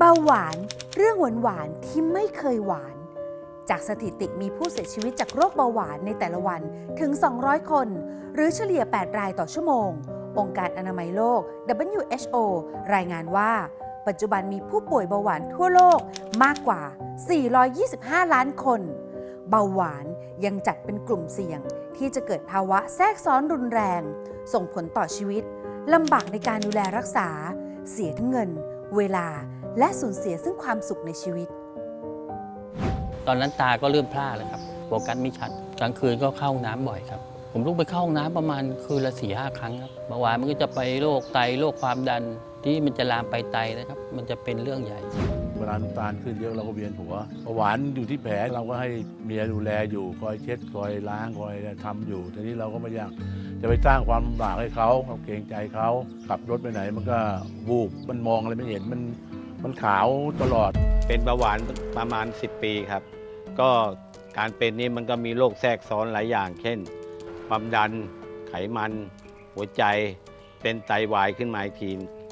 เบาหวานเรื่องหวานหวานที่ไม่เคยหวาน จากสถิติมีผู้เสียชีวิตจากโรคเบาหวานในแต่ละวันถึง 200 คน หรือเฉลี่ย 8 รายต่อชั่วโมง องค์การอนามัยโลก WHO รายงานว่า ปัจจุบันมีผู้ป่วยเบาหวานทั่วโลกมากกว่า 425 ล้านคน เบาหวานยังจัดเป็นกลุ่มเสี่ยงที่จะเกิดภาวะแทรกซ้อนรุนแรง ส่งผลต่อชีวิตลำบากในการดูแลรักษา เสียทั้งเงิน เวลา และสูญเสียซึ่งความสุขในชีวิต ตอนนั้นตาก็เริ่มพร่าแล้วครับโฟกัสไม่ชัดกลางคืนก็เข้าห้องน้ำบ่อยครับ ผมต้องไปเข้าห้องน้ำประมาณคืนละสี่ห้าครั้งครับเมื่อวานมันก็จะไปโรคไตโรคความดันที่มันจะลามไปไตนะครับ มันจะเป็นเรื่องใหญ่เวลาน้ำตาลขึ้นเยอะเราก็เวียนหัวเบาหวานอยู่ที่แผลเราก็ให้เมียดูแลอยู่คอยเช็ดคอยล้างคอยทำอยู่ทีนี้เราก็ไม่อยากจะไปสร้างความลำบากให้เขาเราเกรงใจเขาขับรถไปไหนมันก็วูบมันมองอะไรไม่เห็นมัน มันขาวตลอดเป็นเบาหวานประมาณ 10 ปีครับ ก็การเป็นนี่มันก็มีโรคแทรกซ้อนหลายอย่าง เช่น ความดันไขมัน หัวใจเป็นไตวายขึ้นมาอีกที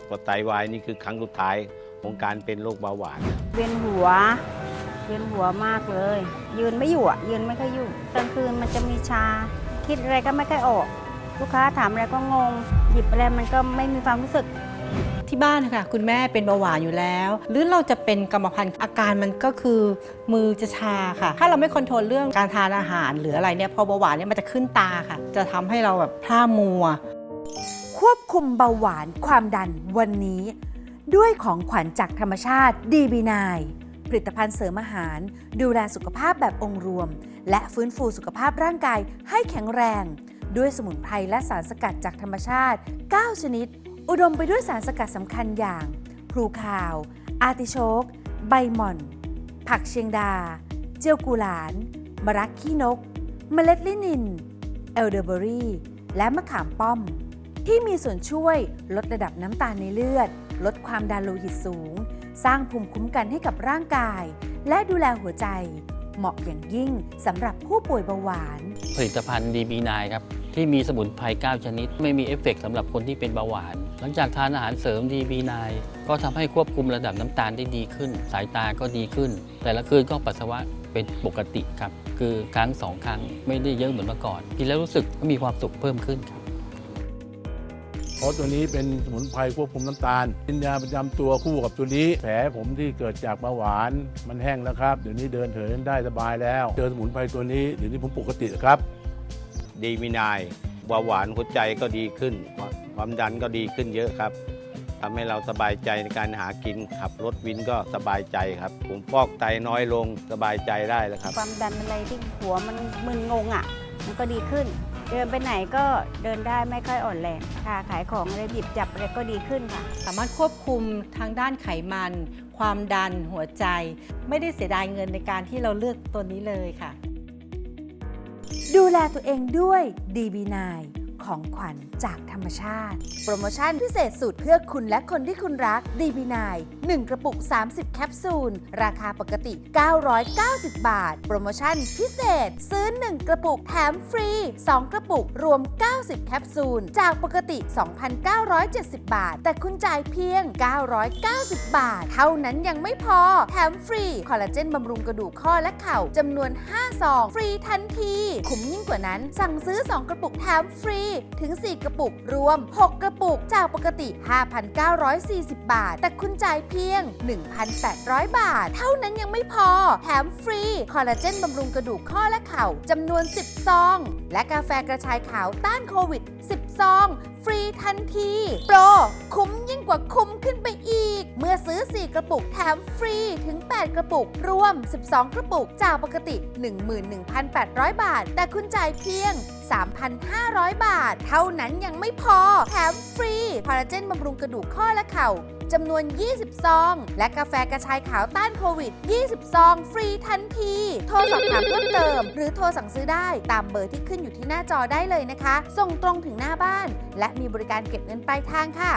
พอไตวายนี่คือครั้งสุดท้ายของการเป็นโรคเบาหวาน เวียนหัว เวียนหัวมากเลย ยืนไม่อยู่อะยืนไม่ค่อยอยู่กลางคืนมันจะมีชา คิดอะไรก็ไม่ค่อยออก ลูกค้าถามอะไรก็งง หยิบอะไรมันก็ไม่มีความรู้สึก ที่บ้านค่ะ คุณแม่เป็นเบาหวานอยู่แล้ว หรือเราจะเป็นกรรมพันธุ์อาการมันก็คือ มือจะชาค่ะ ถ้าเราไม่คอนโทรลเรื่องการทานอาหารหรืออะไรเนี่ยพอเบาหวานเนี่ยมันจะขึ้นตาค่ะ จะทำให้เราแบบพร่ามัว ควบคุมเบาหวานความดันวันนี้ ด้วยของขวัญจากธรรมชาติ DB9 ผลิตภัณฑ์เสริมอาหาร ดูแลสุขภาพแบบองค์รวม และฟื้นฟูสุขภาพร่างกายให้แข็งแรง ด้วยสมุนไพรและสารสกัดจากธรรมชาติ 9 ชนิด อุดมไปด้วยสารสกัดสำคัญอย่างพลูคาว อาร์ติโชก ใบหม่อน ผักเชียงดา เจียวกุหลาน มะรักขี้นก เมล็ดลินิน เอลเดอร์เบอรี่ และมะขามป้อม ที่มีส่วนช่วยลดระดับน้ำตาลในเลือด ลดความดันโลหิตสูง สร้างภูมิคุ้มกันให้กับร่างกาย และดูแลหัวใจ เหมาะอย่างยิ่งสำหรับผู้ป่วยเบาหวาน ผลิตภัณฑ์ DB9 ครับ ที่มีสมุนไพร9ชนิด ไม่มีเอฟเฟกต์สำหรับคนที่เป็นเบาหวาน หลังจากทานอาหารเสริม DB9 ก็ทำให้ควบคุมระดับน้ำตาลได้ดีขึ้น สายตาก็ดีขึ้น แต่ละคืนก็ปัสสาวะเป็นปกติครับ คือครั้งสองครั้งไม่ได้เยอะเหมือนเมื่อก่อนกินแล้วรู้สึกว่ามีความสุขเพิ่มขึ้นครับเพราะตัวนี้เป็นสมุนไพรควบคุมน้ำตาลกินยาประจำตัวคู่กับตัวนี้ แผลผมที่เกิดจากเบาหวานมันแห้งแล้วครับ เดี๋ยวนี้เดินเถินได้สบายแล้ว เจอสมุนไพรตัวนี้เดี๋ยวนี้ผมปกติแล้วครับดีมินาย เบาหวานหัวใจก็ดีขึ้น ความดันก็ดีขึ้นเยอะครับทำให้เราสบายใจในการหากินขับรถวินก็สบายใจครับ ผมฟอกไตน้อยลงสบายใจได้แล้วครับ ความดันอะไรที่หัวมันมึนงงอะ มันก็ดีขึ้น เดินไปไหนก็เดินได้ไม่ค่อยอ่อนแรงค่ะขายของอะไรหยิบจับอะไรก็ดีขึ้นค่ะ สามารถควบคุมทางด้านไขมัน ความดันหัวใจ ไม่ได้เสียดายเงินในการที่เราเลือกตัวนี้เลยค่ะ ดูแลตัวเองด้วย DB9 ของขวัญจากธรรมชาติ โปรโมชั่นพิเศษสุดเพื่อคุณและคนที่คุณรัก DB9 1กระปุก 30 แคปซูล ราคาปกติ 990 บาท โปรโมชั่นพิเศษซื้อ 1 กระปุกแถมฟรี 2 กระปุกรวม 90 แคปซูล จากปกติ 2,970 บาท แต่คุณจ่ายเพียง 990 บาท เท่านั้นยังไม่พอ แถมฟรี คอลลาเจนบำรุงกระดูกข้อและเข่าจำนวน 5 ซอง ฟรีทันที คุ้มยิ่งกว่านั้น สั่งซื้อ 2 กระปุกแถมฟรีถึง 4 กระปุก รวม 6 กระปุก จากปกติ 5,940 บาท แต่คุณจ่ายเพียง 1,800 บาท เท่านั้นยังไม่พอ แถมฟรีคอลลาเจนบำรุงกระดูกข้อและเข่าจำนวน 10 ซอง และกาแฟกระชายขาวต้านโควิด10 ซอง ฟรีทันที โปร คุ้มยิ่งกว่าคุ้มขึ้นไปอีก เมื่อซื้อ 4 กระปุกแถมฟรีถึง 8 กระปุก รวม 12 กระปุก จากปกติ 11,800 บาท แต่คุณจ่ายเพียง 3,500 บาท เท่านั้นยังไม่พอ แถมฟรีพาราเจนบำรุงกระดูกข้อและเข่า จำนวน 20 ซอง และกาแฟกระชายขาวต้านโควิด 20 ซอง ฟรีทันที โทรสอบถามเพิ่มเติม หรือโทรสั่งซื้อได้ตามเบอร์ที่ขึ้นอยู่ที่หน้าจอได้เลยนะคะ ส่งตรงถึงหน้าบ้าน และมีบริการเก็บเงินปลายทางค่ะ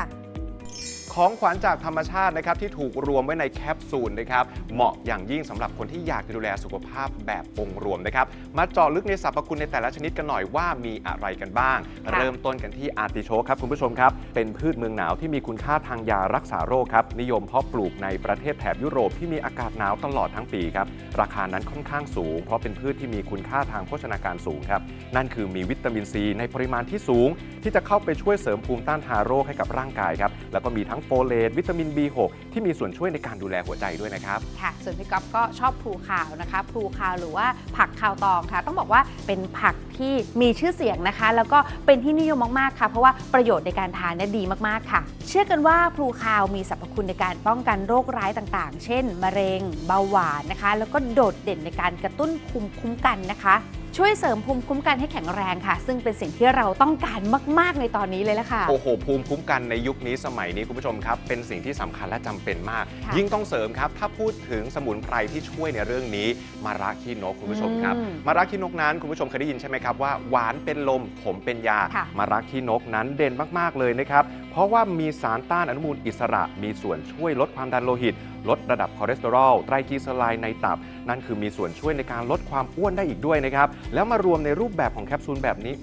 ขอของขวัญจากธรรมชาตินะครับที่ถูกรวมไว้ในแคปซูลนะครับเหมาะอย่างยิ่งสำหรับคนที่อยากจะดูแลสุขภาพแบบองค์รวมนะครับมาเจาะลึกในสรรพคุณในแต่ละชนิดกันหน่อยว่ามีอะไรกันบ้างค่ะเริ่มต้นกันที่อาร์ติโชกครับคุณผู้ชมครับ เป็นพืชเมืองหนาวที่มีคุณค่าทางยารักษาโรคครับนิยมเพาะปลูกในประเทศแถบยุโรปที่มีอากาศหนาวตลอดทั้งปีครับราคานั้นค่อนข้างสูง เพราะเป็นพืชที่มีคุณค่าทางโภชนาการสูงครับนั่นคือมีวิตามินซีในปริมาณที่สูง ที่จะเข้าไปช่วยเสริมภูมิต้านทานโรคให้กับร่างกายครับแล้วก็มีทั้งโฟเลตวิตามิน B6 ที่มีส่วนช่วยในการดูแลหัวใจด้วยนะครับ ค่ะ ส่วนพี่ก๊อฟก็ชอบพลูขาวนะคะพลูขาวหรือว่าผักขาวตองค่ะ ต้องบอกว่าเป็นผักที่มีชื่อเสียงนะคะ แล้วก็เป็นที่นิยมมากๆค่ะ เพราะว่าประโยชน์ในการทานเนี่ยดีมากๆค่ะ เชื่อกันว่าพลูขาวมีสรรพคุณในการป้องกันโรคร้ายต่างๆ เช่น มะเร็ง เบาหวานนะคะ แล้วก็โดดเด่นในการกระตุ้นภูมิคุ้มกันนะคะ ช่วยเสริมภูมิคุ้มกันให้แข็งแรงค่ะ ซึ่งเป็นสิ่งที่เราต้องการมาก ๆ ในตอนนี้เลยละค่ะ โอ้โห ภูมิคุ้มกันในยุคนี้สมัยนี้คุณผู้ชมครับ เป็นสิ่งที่สำคัญและจำเป็นมาก ค่ะยิ่งต้องเสริมครับ ถ้าพูดถึงสมุนไพรที่ช่วยในเรื่องนี้ มาระขี้นกคุณผู้ชมครับ อืมมาระขี้นกนั้นคุณผู้ชมเคยได้ยินใช่ไหมครับว่าหวานเป็นลมขมเป็นยา ค่ะ มาระขี้นกนั้นเด่นมากๆเลยนะครับเพราะว่ามีสารต้านอนุมูลอิสระ มีส่วนช่วยลดความดันโลหิต ลดระดับคอเลสเตอรอลไตรกลีเซอไรด์ในตับ นั่นคือมีส่วนช่วยในการลดความอ้วนได้อีกด้วยนะครับ แล้วมารวมในรูปแบบของแคปซูลแบบนี้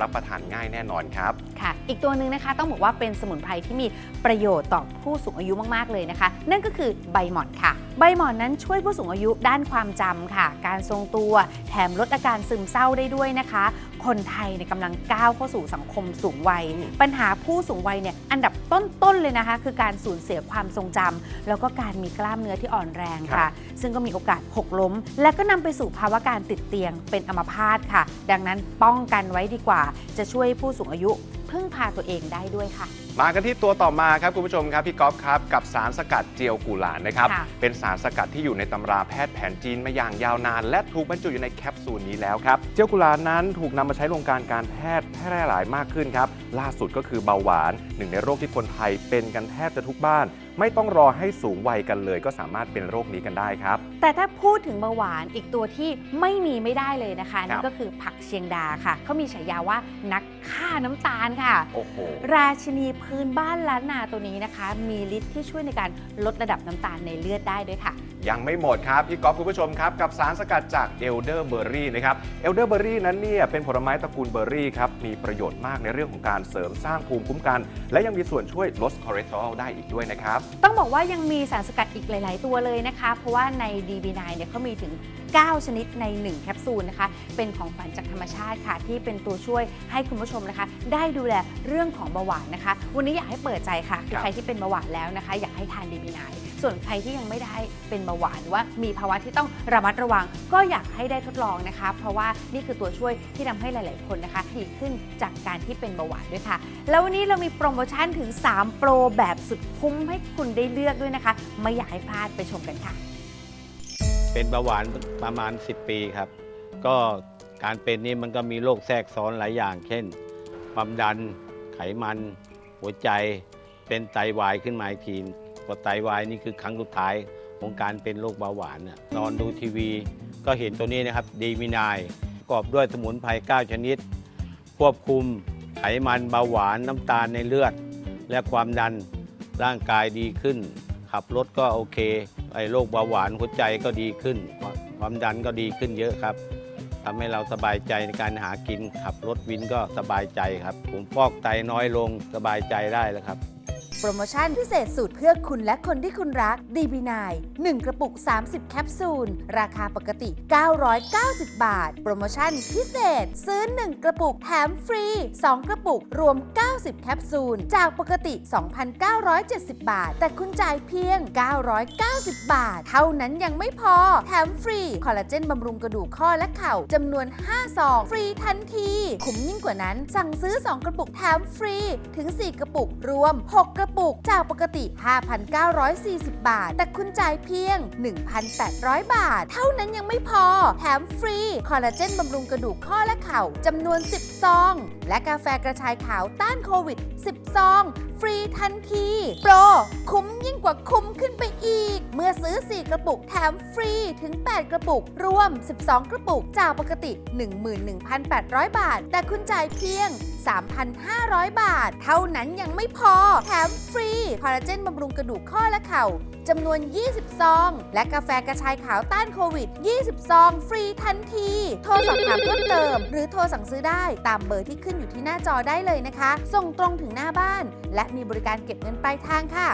รับประทานง่ายแน่นอนครับ ค่ะ อีกตัวหนึ่งนะคะต้องบอกว่าเป็นสมุนไพรที่มีประโยชน์ต่อผู้สูงอายุมากๆเลยนะคะ นั่นก็คือใบหม่อนค่ะ ใบหม่อนนั้นช่วยผู้สูงอายุด้านความจำค่ะ การทรงตัว แถมลดอาการซึมเศร้าได้ด้วยนะคะ คนไทยเนี่ยกำลังก้าวเข้าสู่สังคมสูงวัย ปัญหาผู้สูงวัยเนี่ยอันดับต้นๆเลยนะคะ คือการสูญเสียความทรงจำแล้วก็การมีกล้ามเนื้อที่อ่อนแรงครัค่ะบซึ่งก็มีโอกาสหกล้ม และก็นำไปสู่ภาวะการติดเตียงเป็นอัมพาตค่ะ ดังนั้นป้องกันไว้ดีกว่าจะช่วยผู้สูงอายุ พึ่งพาตัวเองได้ด้วยค่ะ มากันที่ตัวต่อมาครับคุณผู้ชมครับพี่ก๊อฟครับกับสารสกัดเจียวกุหลาบนะครับค่ะ เป็นสารสกัดที่อยู่ในตำราแพทย์แผนจีนมาอย่างยาวนาน และถูกบรรจุอยู่ในแคปซูลนี้แล้วครับเจียวกุหลาบนั้นถูกนำมาใช้ในวงการการแพทย์แพร่หลายมากขึ้นครับล่าสุดก็คือเบาหวานหนึ่งในโรคที่คนไทยเป็นกันแทบจะทุกบ้าน ไม่ต้องรอให้สูงวัยกันเลย ก็สามารถเป็นโรคนี้กันได้ครับ แต่ถ้าพูดถึงเบาหวานอีกตัวที่ไม่มีไม่ได้เลยนะคะครับนั่นก็คือผักเชียงดาค่ะเขามีฉายาว่านักฆ่าน้ำตาลค่ะโอ้โหราชินีพื้นบ้านล้านนาตัวนี้นะคะ มีฤทธิ์ที่ช่วยในการลดระดับน้ำตาลในเลือดได้ด้วยค่ะ ยังไม่หมดครับ พี่ก๊อฟคุณผู้ชมครับ กับสารสกัดจากเอลเดอร์เบอร์รี่นะครับเอลเดอร์เบอร์รี่นั้นเนี่ยเป็นผลไม้ตระกูลเบอร์รี่ครับ มีประโยชน์มากในเรื่องของการเสริมสร้างภูมิคุ้มกัน และยังมีส่วนช่วยลดคอเลสเตอรอลได้อีกด้วยนะครับ ต้องบอกว่ายังมีสารสกัดอีกหลาย ๆ ตัวเลยนะคะ เพราะว่าใน DB9 เนี่ยเขามีถึง 9 ชนิดใน 1 แคปซูลนะคะ เป็นของขวัญจากธรรมชาติค่ะ ที่เป็นตัวช่วยให้คุณผู้ชมนะคะ ได้ดูแลเรื่องของเบาหวานนะคะ วันนี้อยากให้เปิดใจค่ะคือใครที่เป็นเบาหวานแล้วนะคะ อยากให้ทาน DB9 ส่วนใครที่ยังไม่ได้เป็นเบาหวานหรือว่ามีภาวะที่ต้องระมัดระวัง ก็อยากให้ได้ทดลองนะคะ เพราะว่านี่คือตัวช่วยที่ทำให้หลาย ๆ คนนะคะดีขึ้นจากการที่เป็นเบาหวานด้วยค่ะ แล้ววันนี้เรามีโปรโมชั่นถึง 3 โปรแบบสุดคุ้มให้คุณได้เลือกด้วยนะคะ ไม่อยากให้พลาดไปชมกันค่ะ เป็นเบาหวานประมาณ 10 ปีครับ ก็การเป็นนี่มันก็มีโรคแทรกซ้อนหลายอย่าง เช่นความดัน ไขมัน หัวใจ เป็นไตวายขึ้นมาอีกที พอไตวายนี่คือครั้งสุดท้ายของการเป็นโรคเบาหวานน่ะนอนดูทีวี ก็เห็นตัวนี้นะครับดีมินายประกอบด้วยสมุนไพร9ชนิด ควบคุมไขมันเบาหวานน้ำตาลในเลือด และความดันร่างกายดีขึ้น ขับรถก็โอเคไอ้โรคเบาหวานหัวใจก็ดีขึ้น ความดันก็ดีขึ้นเยอะครับทำให้เราสบายใจในการหากินขับรถวินก็สบายใจครับผมฟอกไตน้อยลงสบายใจได้แล้วครับ โปรโมชั่นพิเศษสุดเพื่อคุณและคนที่คุณรัก DB9 1กระปุก 30 แคปซูล ราคาปกติ 990 บาท โปรโมชั่นพิเศษซื้อ 1 กระปุกแถมฟรี 2 กระปุกรวม 90 แคปซูล จากปกติ 2,970 บาท แต่คุณจ่ายเพียง 990 บาท เท่านั้นยังไม่พอ แถมฟรีคอลลาเจนบำรุงกระดูกข้อและเข่าจำนวน 5 ซอง ฟรีทันที คุ้มยิ่งกว่านั้น สั่งซื้อ 2 กระปุกแถมฟรีถึง 4 กระปุกรวม 6 กระระปุกจากปกติ 5,940 บาท แต่คุณจ่ายเพียง 1,800 บาท เท่านั้นยังไม่พอ แถมฟรี คอลลาเจนบำรุงกระดูกข้อและเข่าจำนวน 10 ซอง และกาแฟกระชายขาวต้านโควิด 10 ซอง ฟรีทันที โปร คุ้มยิ่งกว่าคุ้มขึ้นไปอีก เมื่อซื้อ 4 กระปุกแถมฟรีถึง 8 กระปุก รวม 12 กระปุกจากปกติ 11,800 บาท แต่คุณจ่ายเพียง 3,500 บาท เท่านั้นยังไม่พอ แถมฟรี คอลลาเจนบำรุงกระดูกข้อและเข่าจำนวน 20 ซอง และกาแฟกระชายขาวต้านโควิด 20 ซอง ฟรีทันที โทรสอบถามเพิ่มเติม หรือโทรสั่งซื้อได้ตามเบอร์ที่ขึ้นอยู่ที่หน้าจอได้เลยนะคะ ส่งตรงถึงหน้าบ้าน และมีบริการเก็บเงินปลายทางค่ะ